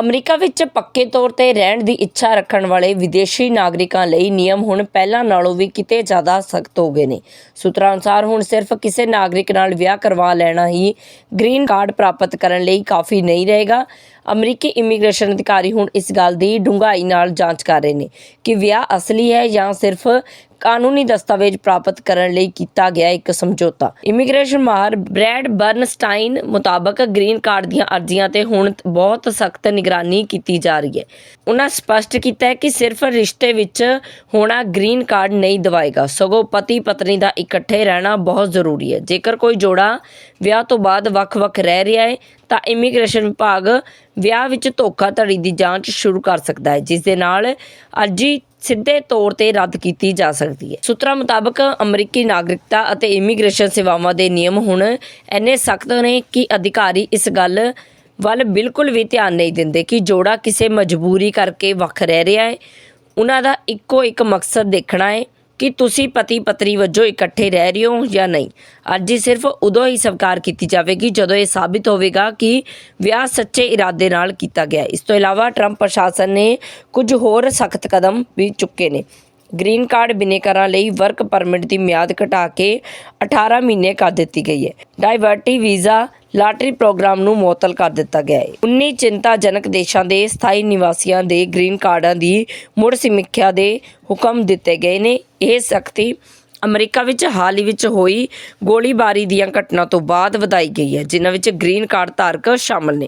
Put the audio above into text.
America ਵਿੱਚ ਪੱਕੇ ਤੌਰ ਤੇ ਰਹਿਣ ਦੀ ਇੱਛਾ ਰੱਖਣ ਵਾਲੇ ਵਿਦੇਸ਼ੀ ਨਾਗਰਿਕਾਂ ਲਈ ਨਿਯਮ ਹੁਣ ਪਹਿਲਾਂ ਨਾਲੋਂ ਵੀ ਕਿਤੇ ਜ਼ਿਆਦਾ ਸਖਤ ਹੋ ਗਏ ਨੇ। ਸੂਤਰਾਂ ਅਨੁਸਾਰ ਹੁਣ ਸਿਰਫ ਕਿਸੇ ਨਾਗਰਿਕ ਨਾਲ ਵਿਆਹ ਕਰਵਾ ਲੈਣਾ ਹੀ ਗ੍ਰੀਨ ਕਾਰਡ ਪ੍ਰਾਪਤ ਕਰਨ ਲਈ ਕਾਫੀ ਨਹੀਂ ਰਹੇਗਾ। ਅਮਰੀਕੀ ਇਮੀਗ੍ਰੇਸ਼ਨ ਅਧਿਕਾਰੀ ਹੁਣ ਇਸ ਗੱਲ ਦੀ ਡੂੰਘਾਈ ਨਾਲ ਜਾਂਚ ਕਰ ਰਹੇ ਨੇ ਕਿ ਵਿਆਹ ਅਸਲੀ ਹੈ ਜਾਂ ਸਿਰਫ ਕਾਨੂੰਨੀ ਦਸਤਾਵੇਜ਼ ਪ੍ਰਾਪਤ ਕਰਨ ਲਈ ਕੀਤਾ ਗਿਆ ਇੱਕ ਸਮਝੌਤਾ। ਇਮੀਗ੍ਰੇਸ਼ਨ ਮਾਹਰ ਬ੍ਰੈਡ ਬਰਨਸਟਾਈਨ ਮੁਤਾਬਕ ਗ੍ਰੀਨ ਕਾਰਡ ਦੀਆਂ ਅਰਜ਼ੀਆਂ ਤੇ ਹੁਣ ਬਹੁਤ ਸਖਤ ਨਿਗਰਾਨੀ ਕੀਤੀ ਜਾ ਰਹੀ ਹੈ। ਉਹਨਾਂ ਸਪਸ਼ਟ ਕੀਤਾ ਹੈ ਕਿ ਸਿਰਫ ਰਿਸ਼ਤੇ ਵਿੱਚ ਹੋਣਾ ਗ੍ਰੀਨ ਕਾਰਡ ਨਹੀਂ ਦਵਾਏਗਾ। ਸਗੋਂ ਪਤੀ ਪਤਨੀ ਦਾ ਇਕੱਠੇ ਰਹਿਣਾ ਬਹੁਤ ਜ਼ਰੂਰੀ ਹੈ। ਜੇਕਰ ਕੋਈ ਜੋੜਾ ਵਿਆਹ ਤੋਂ ਬਾਅਦ ਵੱਖ-ਵੱਖ ਰਹਿ ਰਿਹਾ ਹੈ, ਤਾਂ ਇਮੀਗ੍ਰੇਸ਼ਨ ਵਿਭਾਗ ਵਿਆਹ ਵਿੱਚ ਧੋਖਾਧੜੀ ਦੀ ਜਾਂਚ ਸ਼ੁਰੂ ਕਰ ਸਕਦਾ ਹੈ ਜਿਸ ਦੇ ਨਾਲ ਅਰਜੀ ਸਿੱਧੇ ਤੌਰ ਤੇ ਰੱਦ ਕੀਤੀ ਜਾ ਸਕਦੀ ਹੈ। ਸੂਤਰਾਂ ਮੁਤਾਬਕ ਅਮਰੀਕੀ ਨਾਗਰਿਕਤਾ ਅਤੇ ਇਮੀਗ੍ਰੇਸ਼ਨ ਸੇਵਾਵਾਂ ਦੇ ਨਿਯਮ ਹੁਣ ਇੰਨੇ ਸਖਤ ਨੇ ਕਿ ਅਧਿਕਾਰੀ ਇਸ ਗੱਲ ਵੱਲ ਬਿਲਕੁਲ ਵੀ ਧਿਆਨ ਨਹੀਂ ਦਿੰਦੇ ਕਿ ਜੋੜਾ ਕਿਸੇ ਮਜਬੂਰੀ ਕਰਕੇ ਵੱਖ ਰਹਿ ਰਿਹਾ ਹੈ। ਉਹਨਾਂ ਦਾ ਇੱਕੋ ਇੱਕ ਮਕਸਦ ਦੇਖਣਾ ਹੈ ਕਿ ਤੁਸੀਂ ਪਤੀ ਪਤਨੀ ਵਜੋਂ ਇਕੱਠੇ ਰਹਿ ਰਹੇ ਹੋ ਜਾਂ ਨਹੀਂ। ਅਰਜੀ ਸਿਰਫ ਉਦੋਂ ਹੀ ਸਵੀਕਾਰ ਕੀਤੀ ਜਾਵੇਗੀ ਜਦੋਂ ਇਹ ਸਾਬਿਤ ਹੋਵੇਗਾ ਕਿ ਵਿਆਹ ਸੱਚੇ ਇਰਾਦੇ ਨਾਲ ਕੀਤਾ ਗਿਆ। ਇਸ ਤੋਂ ਇਲਾਵਾ ਟਰੰਪ ਪ੍ਰਸ਼ਾਸਨ ਨੇ ਕੁਝ ਹੋਰ ਸਖਤ ਕਦਮ ਵੀ ਚੁੱਕੇ ਨੇ। ਗ੍ਰੀਨ ਕਾਰਡ ਬਿਨੇਕਰਾਂ ਲਈ ਵਰਕ ਪਰਮਿਟ ਦੀ ਮਿਆਦ ਘਟਾ ਕੇ 18 ਮਹੀਨੇ ਕਰ ਦਿੱਤੀ ਗਈ ਹੈ। ਡਾਇਵਰਟੀ ਵੀਜ਼ਾ ਲਾਟਰੀ ਪ੍ਰੋਗਰਾਮ ਨੂੰ ਮੁਅੱਤਲ ਕਰ ਦਿੱਤਾ ਗਿਆ ਹੈ। 19 ਚਿੰਤਾਜਨਕ ਦੇਸ਼ਾਂ ਦੇ ਸਥਾਈ ਨਿਵਾਸੀਆਂ ਦੇ ਗ੍ਰੀਨ ਕਾਰਡਾਂ ਦੀ ਮੁੜ ਸਮੀਖਿਆ ਦੇ ਹੁਕਮ ਦਿੱਤੇ ਗਏ ਨੇ। ਇਹ ਸਖਤੀ ਅਮਰੀਕਾ ਵਿੱਚ ਹਾਲ ਹੀ ਵਿੱਚ ਹੋਈ ਗੋਲੀਬਾਰੀ ਦੀਆਂ ਘਟਨਾ ਤੋਂ ਬਾਅਦ ਵਧਾਈ ਗਈ ਹੈ, ਜਿਨ੍ਹਾਂ ਵਿੱਚ ਗ੍ਰੀਨ ਕਾਰਡ ਧਾਰਕ ਸ਼ਾਮਲ ਨੇ।